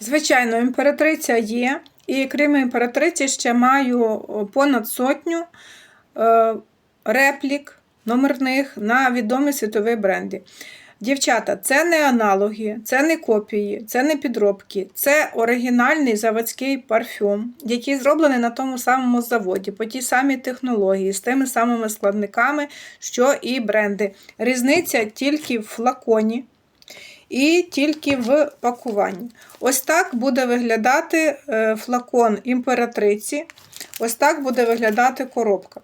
Звичайно, імператриця є, і крім імператриці, ще маю понад сотню е, реплік номерних на відомі світові бренди. Дівчата, це не аналоги, це не копії, це не підробки, це оригінальний заводський парфюм, який зроблений на тому самому заводі, по тій самій технології, з тими самими складниками, що і бренди. Різниця тільки в флаконі і тільки в пакуванні. Ось так буде виглядати е, флакон імператриці. Ось так буде виглядати коробка.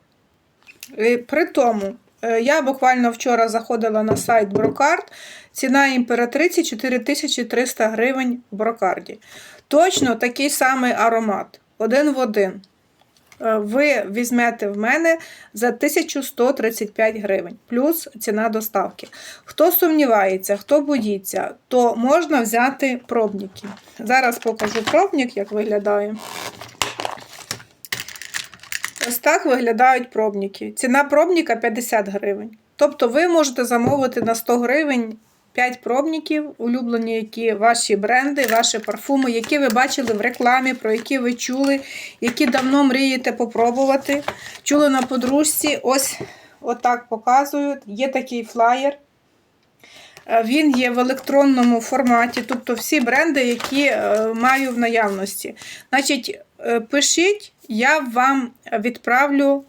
При тому, е, я буквально вчора заходила на сайт Брокард. Ціна імператриці 4300 гривень в брокарді. Точно такий самий аромат. Один в один. Е, Ви візьмете в мене за 1135 гривень, плюс ціна доставки. Хто сумнівається, хто боїться, то можна взяти пробники. Зараз покажу пробник, як виглядає. Ось так виглядають пробники. Ціна пробника 50 гривень. Тобто ви можете замовити на 100 гривень 5 пробників, улюблені які ваші бренди, ваші парфуми, які ви бачили в рекламі, про які ви чули, які давно мрієте попробувати. Чули на подружці. Ось отак показують. Є такий флаєр. Е, Він є в електронному форматі, тобто всі бренди, які е, маю в наявності. Значить, е, пишіть, я вам відправлю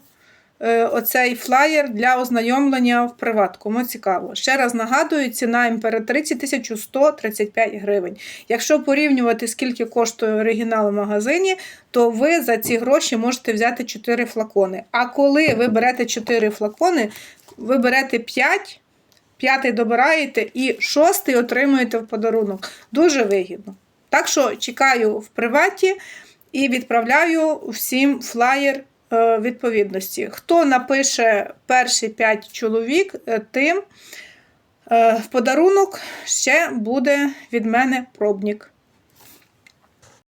оцей флаєр для ознайомлення в приват, кому цікаво. Ще раз нагадую, ціна імператриці 1135 гривень. Якщо порівнювати, скільки коштує оригінал в магазині, то ви за ці гроші можете взяти 4 флакони. А коли ви берете 4 флакони, ви берете 5. П'ятий добираєте і шостий отримуєте в подарунок. Дуже вигідно. Так що чекаю в приваті і відправляю всім флаєр е, відповідності. Хто напише перші 5 чоловік, е, тим е, в подарунок ще буде від мене пробник.